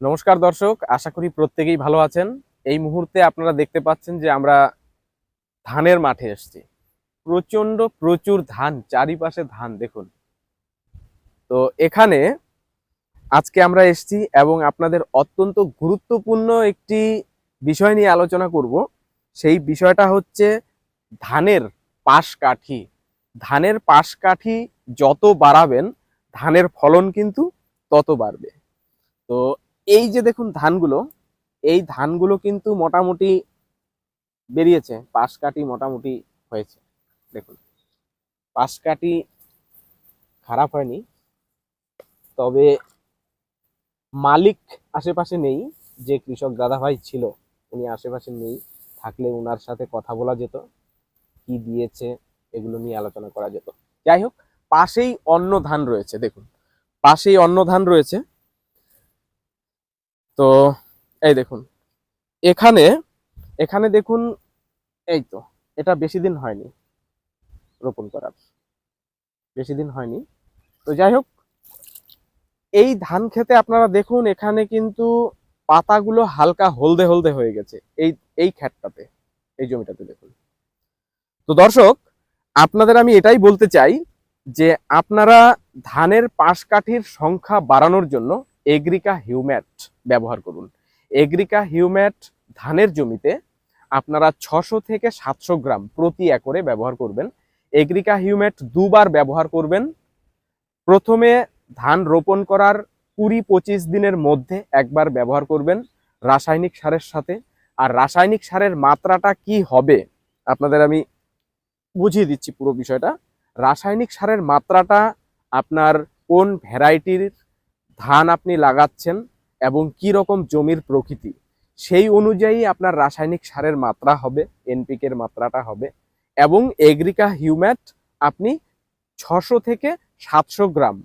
নমস্কার দর্শক, আশা করি প্রত্যেকেই ভালো আছেন। এই মুহূর্তে আপনারা দেখতে পাচ্ছেন যে আমরা ধানের মাঠে এসেছি। প্রচণ্ড প্রচুর ধান, চারিপাশে ধান, দেখুন। তো এখানে আজকে আমরা এসেছি এবং আপনাদের অত্যন্ত গুরুত্বপূর্ণ একটি বিষয় নিয়ে আলোচনা করব। সেই বিষয়টা হচ্ছে ধানের পাশ কাঠি ধানের পাশ কাঠি যত বাড়াবেন, ধানের ফলন কিন্তু তত বাড়বে। তো এই যে দেখুন ধানগুলো, এই ধানগুলো কিন্তু মোটামুটি বেরিয়েছে পাশ কাটি মোটামুটি হয়েছে। দেখুন পাশ কাটি খারাপ হয়নি, তবে মালিক আশেপাশে নেই, যে কৃষক দাদা ভাই ছিল, উনি আশেপাশে নেই, থাকলে ওনার সাথে কথা বলা যেত, কি দিয়েছে, এগুলো নিয়ে আলোচনা করা যেত। যাই হোক, পাশেই অন্য ধান রয়েছে, দেখুন। পাশেই অন্য ধান রয়েছে। তো এই দেখুন, এখানে এখানে দেখুন, এই তো, এটা বেশি দিন হয়নি রোপণ করার, বেশি দিন হয়নি। তো যাই হোক, এই ধান খেতে আপনারা দেখুন, এখানে কিন্তু পাতাগুলো হালকা হলদে হলদে হয়ে গেছে, এই এই খ্যাটটাতে এই জমিটাতে দেখুন। তো দর্শক, আপনাদের আমি এটাই বলতে চাই যে আপনারা ধানের পাশ কাঠির সংখ্যা বাড়ানোর জন্য এগ্রিকা হিউম্যাট ব্যবহার করুন। এগ্রিকা হিউম্যাট ধানের জমিতে আপনারা ছশো থেকে সাতশো গ্রাম প্রতি একরে ব্যবহার করবেন। এগ্রিকা হিউম্যাট দুবার ব্যবহার করবেন। প্রথমে ধান রোপণ করার কুড়ি পঁচিশ দিনের মধ্যে একবার ব্যবহার করবেন রাসায়নিক সারের সাথে। আর রাসায়নিক সারের মাত্রাটা কি হবে, আপনাদের আমি বুঝিয়ে দিচ্ছি পুরো বিষয়টা। রাসায়নিক সারের মাত্রাটা আপনার কোন ভ্যারাইটির ধান আপনি লাগাচ্ছেন এবং কি রকম জমির প্রকৃতি, সেই অনুযায়ী আপনার রাসায়নিক সারের মাত্রা হবে এনপিকের মাত্রাটা হবে এবং এগ্রিকা হিউম্যাট আপনি ছশো থেকে সাতশো গ্রাম,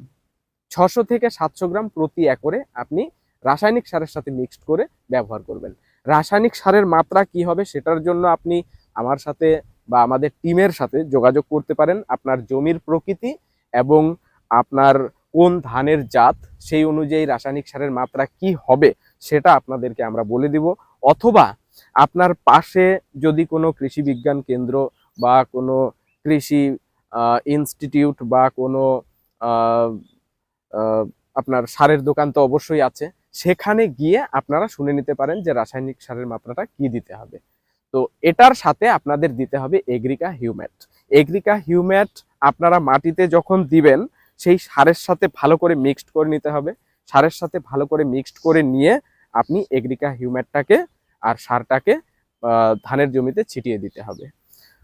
ছশো থেকে সাতশো গ্রাম প্রতি একরে আপনি রাসায়নিক সারের সাথে মিক্সড করে ব্যবহার করবেন। রাসায়নিক সারের মাত্রা কি হবে সেটার জন্য আপনি আমার সাথে বা আমাদের টিমের সাথে যোগাযোগ করতে পারেন আপনার জমির প্রকৃতি এবং আপনার কোন ধানের জাত, সেই অনুযায়ী রাসায়নিক সারের মাত্রা কি হবে সেটা আপনাদেরকে আমরা বলে দিব। অথবা আপনার পাশে যদি কোনো কৃষি বিজ্ঞান কেন্দ্র বা কোনো কৃষি ইনস্টিটিউট বা কোনো আপনার সারের দোকান তো অবশ্যই আছে, সেখানে গিয়ে আপনারা শুনে নিতে পারেন যে রাসায়নিক সারের মাত্রাটা কি দিতে হবে। তো এটার সাথে আপনাদের দিতে হবে এগ্রিকা হিউম্যাট। এগ্রিকা হিউম্যাট আপনারা মাটিতে যখন দিবেন, সেই সারের সাথে ভালো করে মিক্সড করে নিতে হবে। সারের সাথে ভালো করে মিক্সড করে নিয়ে আপনি এগ্রিকা হিউম্যাটটাকে আর সারটাকে ধানের জমিতে ছিটিয়ে দিতে হবে।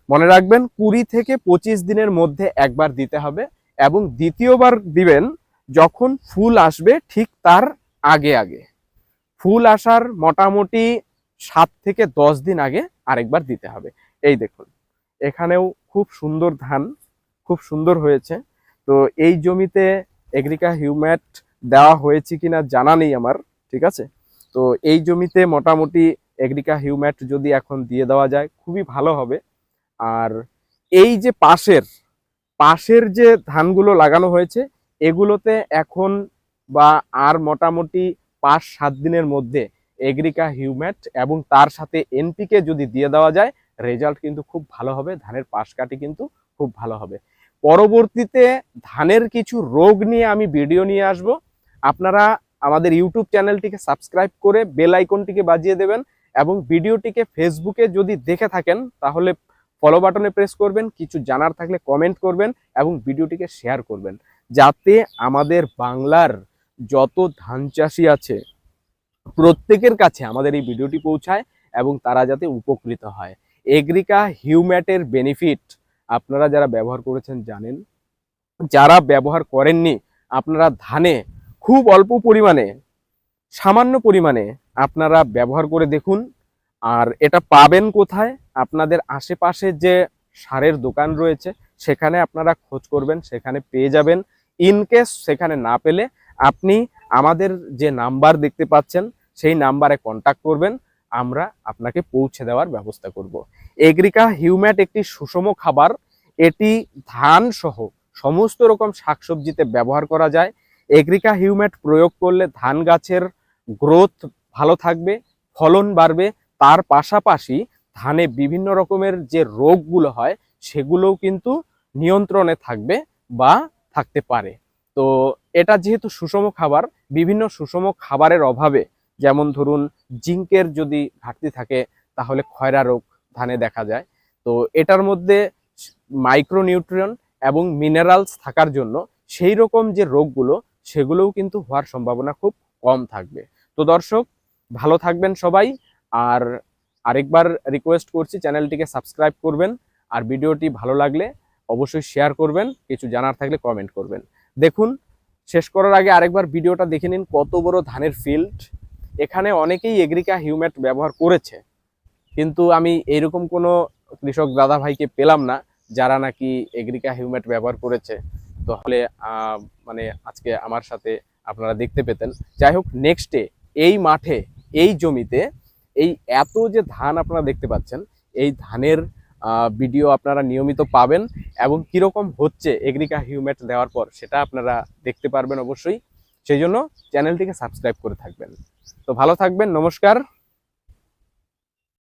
মনে রাখবেন, কুড়ি থেকে পঁচিশ দিনের মধ্যে একবার দিতে হবে এবং দ্বিতীয়বার দিবেন যখন ফুল আসবে ঠিক তার আগে আগে। ফুল আসার মোটামুটি সাত থেকে দশ দিন আগে আরেকবার দিতে হবে। এই দেখুন, এখানেও খুব সুন্দর ধান, খুব সুন্দর হয়েছে। তো এই জমিতে এগ্রিকা হিউম্যাট দেওয়া হয়েছে কিনা জানা নেই আমার, ঠিক আছে? তো এই জমিতে মোটামুটি এগ্রিকা হিউম্যাট যদি এখন দিয়ে দেওয়া যায়, খুবই ভালো হবে। আর এই যে পাশের পাশের যে ধানগুলো লাগানো হয়েছে, এগুলোতে এখন বা আর মোটামুটি পাঁচ সাত দিনের মধ্যে এগ্রিকা হিউম্যাট এবং তার সাথে এনপিকে যদি দিয়ে দেওয়া যায়, রেজাল্ট কিন্তু খুব ভালো হবে, ধানের পাশ কাটি কিন্তু খুব ভালো হবে। পরবর্তীতে ধানের কিছু রোগ নিয়ে আমি ভিডিও নিয়ে আসব। আপনারা আমাদের ইউটিউব চ্যানেলটিকে সাবস্ক্রাইব করে বেল আইকনটিকে বাজিয়ে দেবেন এবং ভিডিওটিকে ফেসবুকে যদি দেখে থাকেন, তাহলে ফলো বাটনে প্রেস করবেন, কিছু জানার থাকলে কমেন্ট করবেন এবং ভিডিওটিকে শেয়ার করবেন। যাতে আমাদের বাংলার যত ধান চাষি আছে প্রত্যেকের কাছে আমাদের এই ভিডিওটি পৌঁছায় এবং তারা যাতে উপকৃত হয়। এগ্রিকা হিউম্যাটের বেনিফিট আপনারা যারা ব্যবহার করেছেন জানেন। যারা ব্যবহার করেননি, আপনারা ধানে খুব অল্প পরিমাণে, সামান্য পরিমাণে আপনারা ব্যবহার করে দেখুন। আর এটা পাবেন কোথায়? আপনাদের আশেপাশে যে সারের দোকান রয়েছে, সেখানে আপনারা খোঁজ করবেন, সেখানে পেয়ে যাবেন। ইনকেস সেখানে না পেলে আপনি আমাদের যে নাম্বার দেখতে পাচ্ছেন সেই নাম্বারে কন্টাক্ট করবেন, আমরা আপনাকে পৌঁছে দেওয়ার ব্যবস্থা করব। এগ্রিকা হিউম্যাট একটি সুষম খাবার, এটি ধান সহ সমস্ত রকম শাকসবজিতে ব্যবহার করা যায়। এগ্রিকা হিউম্যাট প্রয়োগ করলে ধান গাছের গ্রোথ ভালো থাকবে, ফলন বাড়বে। তার পাশাপাশি ধানে বিভিন্ন রকমের যে রোগগুলো হয়, সেগুলোও কিন্তু নিয়ন্ত্রণে থাকবে বা থাকতে পারে। তো এটা যেহেতু সুষম খাবার, বিভিন্ন সুষম খাবারের অভাবে যেমন ধরুন, জিঙ্কের যদি ঘাটতি থাকে, তাহলে খয়রা রোগ ধানে দেখা যায়। তো এটার মধ্যে মাইক্রোনিউট্রিয়ন এবং মিনারেলস থাকার জন্য সেই রকম যে রোগগুলো, সেগুলোও কিন্তু হওয়ার সম্ভাবনা খুব কম থাকবে। তো দর্শক, ভালো থাকবেন সবাই। আর আরেকবার রিকোয়েস্ট করছি, চ্যানেলটিকে সাবস্ক্রাইব করবেন। আর ভিডিওটি ভালো লাগলে অবশ্যই শেয়ার করবেন। কিছু জানার থাকলে কমেন্ট করবেন। দেখুন, শেষ করার আগে আরেকবার ভিডিওটা দেখে নিন, কত বড় ধানের ফিল্ড এখানে অনেকেই এগ্রিকা হিউম্যাট ব্যবহার করেছে। কিন্তু আমি এইরকম কোনো কৃষক দাদা ভাইকে পেলাম না, যারা নাকি এগ্রিকা হিউম্যাট ব্যবহার করেছে। তাহলে মানে আজকে আমার সাথে আপনারা দেখতে পেতেন। যাই হোক নেক্সটে এই মাঠে, এই জমিতে, এই এত যে ধান আপনারা দেখতে পাচ্ছেন, এই ধানের ভিডিও আপনারা নিয়মিত পাবেন এবং কীরকম হচ্ছে এগ্রিকা হিউম্যাট দেওয়ার পর, সেটা আপনারা দেখতে পারবেন অবশ্যই। সেই জন্য চ্যানেলটিকে সাবস্ক্রাইব করে থাকবেন। তো ভালো থাকবেন নমস্কার।